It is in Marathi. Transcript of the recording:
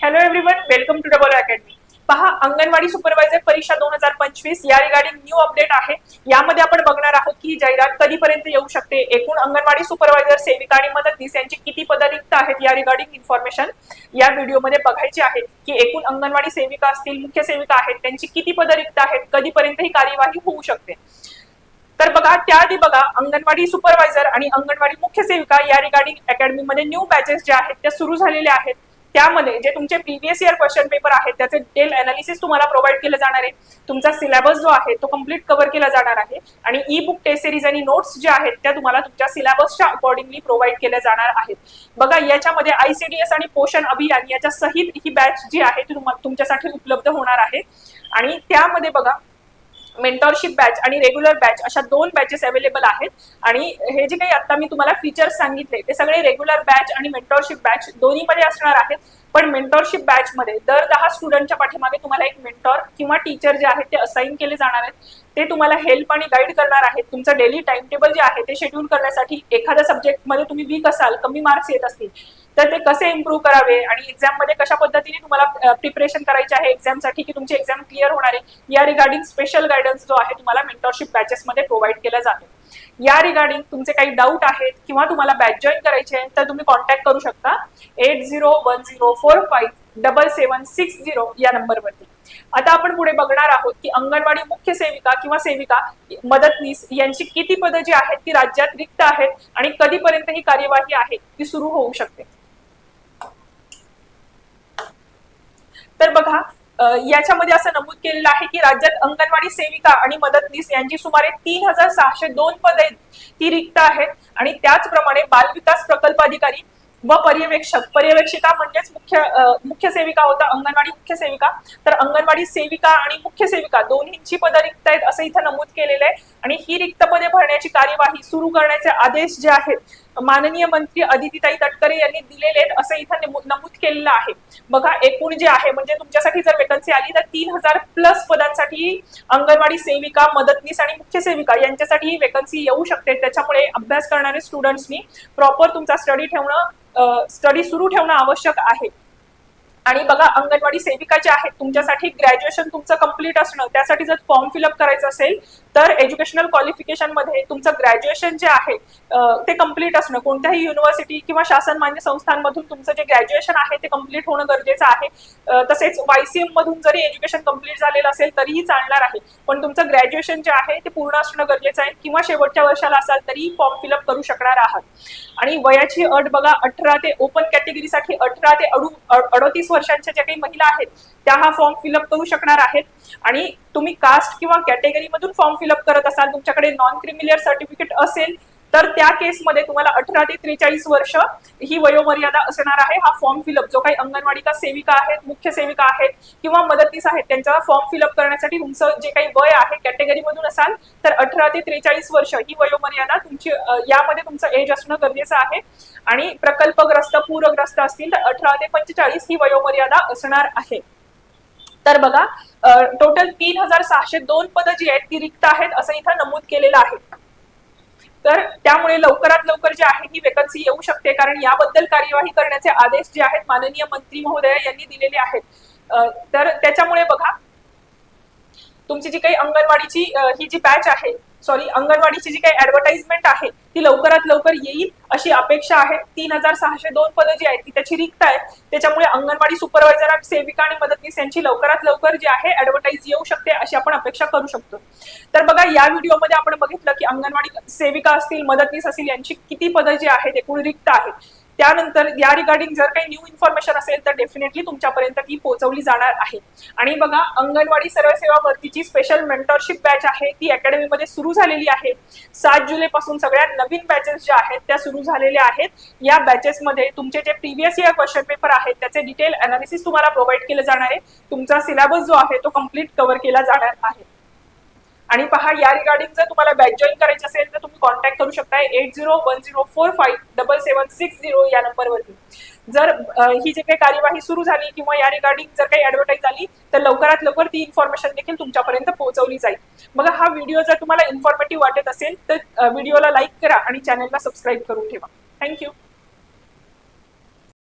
Hello everyone welcome to double academy पहा अंगणवाडी सुपरवायझर परीक्षा दोन हजार पंचवीस या रिगार्डिंग न्यू अपडेट आहे. यामध्ये आपण बघणार आहोत की ही जाहिरात कधीपर्यंत येऊ शकते. एकूण अंगणवाडी सुपरवायझर सेविका आणि मदतनीस यांची किती पदं रिक्त आहेत या रिगार्डिंग इन्फॉर्मेशन या व्हिडिओमध्ये बघायची आहे. की एकूण अंगणवाडी सेविका असतील मुख्य सेविका आहेत त्यांची किती पदं रिक्त आहेत कधीपर्यंत ही कार्यवाही होऊ शकते. तर बघा त्याआधी बघा अंगणवाडी सुपरवायझर आणि अंगणवाडी मुख्य सेविका या रिगार्डिंग अकॅडमीमध्ये न्यू बॅचेस जे आहेत त्या सुरू झालेल्या आहेत. त्यामध्ये जे तुमचे प्रिव्हियस इयर क्वेश्चन पेपर आहेत त्याचे डिटेल अनालिसिस तुम्हाला प्रोव्हाइड केलं जाणार आहे. तुमचा सिलेबस जो आहे तो कंप्लीट कव्हर केला जाणार आहे. आणि ई बुक टेस्ट सिरीज आणि नोट्स जे आहेत त्या तुम्हाला तुमच्या सिलेबसच्या अकॉर्डिंगली प्रोव्हाइड केल्या जाणार आहेत. बघा याच्यामध्ये आयसीडीएस आणि पोषण अभियान याच्या सहित ही बॅच जी आहे ती तुमच्यासाठी उपलब्ध होणार आहे. आणि त्यामध्ये बघा मेंटॉरशिप बॅच आणि रेग्युलर बॅच अशा दोन बॅचेस अवेलेबल आहेत. आणि हे जे काही आता मी तुम्हाला फीचर्स सांगितले ते सगळे रेग्युलर बॅच आणि मेंटॉरशिप बॅच दोन्हीमध्ये असणार आहेत. पण मेंटॉरशिप बॅच मध्ये दर दहा स्टुडंटच्या पाठीमागे तुम्हाला एक मेंटॉर किंवा टीचर जे आहेत ते असाइन केले जाणार आहेत. ते तुम्हाला हेल्प आणि गाईड करणार आहेत. तुमचं डेली टाइम टेबल जे आहे ते शेड्यूल करण्यासाठी एखाद्या सब्जेक्टमध्ये तुम्ही वीक असाल कमी मार्क्स येत असतील तर ते कसे इम्प्रूव्ह करावे आणि एक्झाममध्ये कशा पद्धतीने तुम्हाला प्रिपरेशन करायचे आहे एक्झामसाठी की तुमची एक्झाम क्लिअर होणार आहे या रिगार्डिंग स्पेशल गायडन्स जो आहे तुम्हाला मेंटरशिप बॅचेस मध्ये प्रोव्हाइड केला जातो. या रिगार्डिंग तुमचे काही डाऊट आहेत किंवा तुम्हाला बॅच जॉईन करायचे आहे तर तुम्ही कॉन्टॅक्ट करू शकता eight zero one zero four five double seven six zero या नंबरवरती. आता आपण पुढे बघणार आहोत की अंगणवाडी मुख्य सेविका किंवा सेविका मदतनीस यांची किती पदं जी आहेत ती राज्यात रिक्त आहेत आणि कधीपर्यंत ही कार्यवाही आहे ती सुरू होऊ शकते. तर बघा याच्यामध्ये असं नमूद केलेलं आहे की राज्यात अंगणवाडी सेविका आणि मदतनीस यांची सुमारे तीन हजार सहाशे दोन पदे आहेत, ती रिक्त आहेत. आणि त्याचप्रमाणे बालविकास प्रकल्प अधिकारी व पर्यवेक्षक पर्यवेक्षिका म्हणजेच मुख्य मुख्य सेविका होता अंगणवाडी मुख्य सेविका. तर अंगणवाडी सेविका आणि मुख्य सेविका दोन्हींची पदं रिक्त आहेत असं इथं नमूद केलेलं आहे. आणि ही रिक्त पदे भरण्याची कार्यवाही सुरू करण्याचे आदेश जे आहेत माननीय मंत्री अदितीताई तटकरे यांनी दिलेले आहेत असं इथं नमूद केलेलं आहे. बघा एकूण जे आहे म्हणजे तुमच्यासाठी जर वेकन्सी आली तर तीन हजार प्लस पदांसाठी अंगणवाडी सेविका मदतनीस आणि मुख्य सेविका यांच्यासाठी ही वेकन्सी येऊ शकते. त्याच्यामुळे अभ्यास करणारे स्टुडंट्सनी प्रॉपर तुमचा स्टडी ठेवणं स्टडी सुरू ठेवणं आवश्यक आहे. आणि बघा अंगणवाडी सेविका जे आहेत तुमच्यासाठी ग्रॅज्युएशन तुमचं कंप्लीट असणं त्यासाठी जर फॉर्म फिलअप करायचं असेल तर एज्युकेशनल क्वालिफिकेशनमध्ये तुमचं ग्रॅज्युएशन जे आहे ते कंप्लीट असणं कोणत्याही युनिव्हर्सिटी किंवा शासन मान्य संस्थांमधून तुमचं जे ग्रॅज्युएशन आहे ते कंप्लीट होणं गरजेचं आहे. तसेच वायसीएम मधून जरी एज्युकेशन कंप्लीट झालेलं असेल तरीही चालणार आहे. पण तुमचं ग्रॅज्युएशन जे आहे ते पूर्ण असणं गरजेचं आहे. किंवा शेवटच्या वर्षाला असाल तरी फॉर्म फिलअप करू शकणार आहात. आणि वयाची अट बघा अठरा ते ओपन कॅटेगरीसाठी अठरा ते अडू अडतीस वर्षांच्या ज्या काही महिला आहेत त्या हा फॉर्म फिलअप करू शकणार आहेत. आणि तुम्ही कास्ट किंवा कॅटेगरी मधून फॉर्म फिलअप करत असाल तुमच्याकडे नॉन क्रिमिलियर सर्टिफिकेट असेल तर त्या केसमध्ये तुम्हाला अठरा ते त्रेचाळीस वर्ष ही वयोमर्यादा असणार आहे. हा फॉर्म फिलअप जो काही अंगणवाडीका सेविका आहेत मुख्य सेविका आहेत किंवा मदतीस आहेत त्यांचा फॉर्म फिलअप करण्यासाठी तुमचं जे काही वय आहे कॅटेगरी मधून असाल तर अठरा ते त्रेचाळीस वर्ष ही वयोमर्यादा तुमची यामध्ये तुमचं एज असणं गरजेचं आहे. आणि प्रकल्पग्रस्त पूरग्रस्त असतील तर अठरा ते पंचेचाळीस ही वयोमर्यादा असणार आहे. तर बघा टोटल तीन हजार सहाशे दोन पदं जी आहेत ती रिक्त आहेत असं इथं नमूद केलेलं आहे. तर त्यामुळे लवकरात लवकर जी आहे ही वेकन्सी येऊ शकते. कारण याबद्दल कार्यवाही करण्याचे आदेश जे आहेत माननीय मंत्री महोदय यांनी दिलेले आहेत. तर त्याच्यामुळे बघा तुमची जी काही अंगणवाडीची ही जी बॅच आहे सॉरी अंगणवाडीची जी काही ऍडव्हर्टाइजमेंट आहे ती लवकरात लवकर येईल अशी अपेक्षा आहे. तीन हजार सहाशे दोन पदं जी आहेत ती त्याची रिक्त आहेत त्याच्यामुळे अंगणवाडी सुपरवायझर सेविका आणि मदतनीस यांची लवकरात लवकर जी आहे ऍडव्हर्टाईज येऊ शकते अशी आपण अपेक्षा करू शकतो. तर बघा या व्हिडिओमध्ये आपण बघितलं की अंगणवाडी सेविका असतील मदतनीस असतील यांची किती पदं जी आहेत एकूण रिक्त आहेत. त्यानंतर या रिगार्डिंग जर काही न्यू इन्फॉर्मेशन असेल तर डेफिनेटली तुमच्यापर्यंत ती पोहोचवली जाणार आहे. आणि बघा अंगणवाडी सर्व सेवा भरतीची स्पेशल मेंटॉरशिप बॅच आहे. ती अकॅडमीमध्ये सुरू झालेली आहे. सात जुलै पासून सगळ्या नवीन बॅचेस ज्या आहेत त्या सुरू झालेल्या आहेत. या बॅचेसमध्ये तुमचे जे प्रिव्हियस इयर क्वेश्चन पेपर आहेत त्याचे डिटेल अनालिसिस तुम्हाला प्रोव्हाइड केलं जाणार आहे. तुमचा सिलेबस जो आहे तो कंप्लीट कव्हर केला जाणार आहे. आणि पहा या रिगार्डिंग जर तुम्हाला बॅच जॉईन करायची असेल तर तुम्ही कॉन्टॅक्ट करू शकता eight zero one zero four five double seven six zero या नंबरवरती जर ही जे काही कार्यवाही सुरू झाली किंवा या रिगार्डिंग जर काही ऍडव्हर्टाईज आली तर लवकरात लवकर ती इन्फॉर्मेशन देखील तुमच्यापर्यंत पोहोचवली जाईल. मग हा व्हिडिओ जर तुम्हाला इन्फॉर्मेटिव्ह वाटत असेल तर व्हिडिओला लाईक करा आणि चॅनलला सबस्क्राईब करून ठेवा. थँक्यू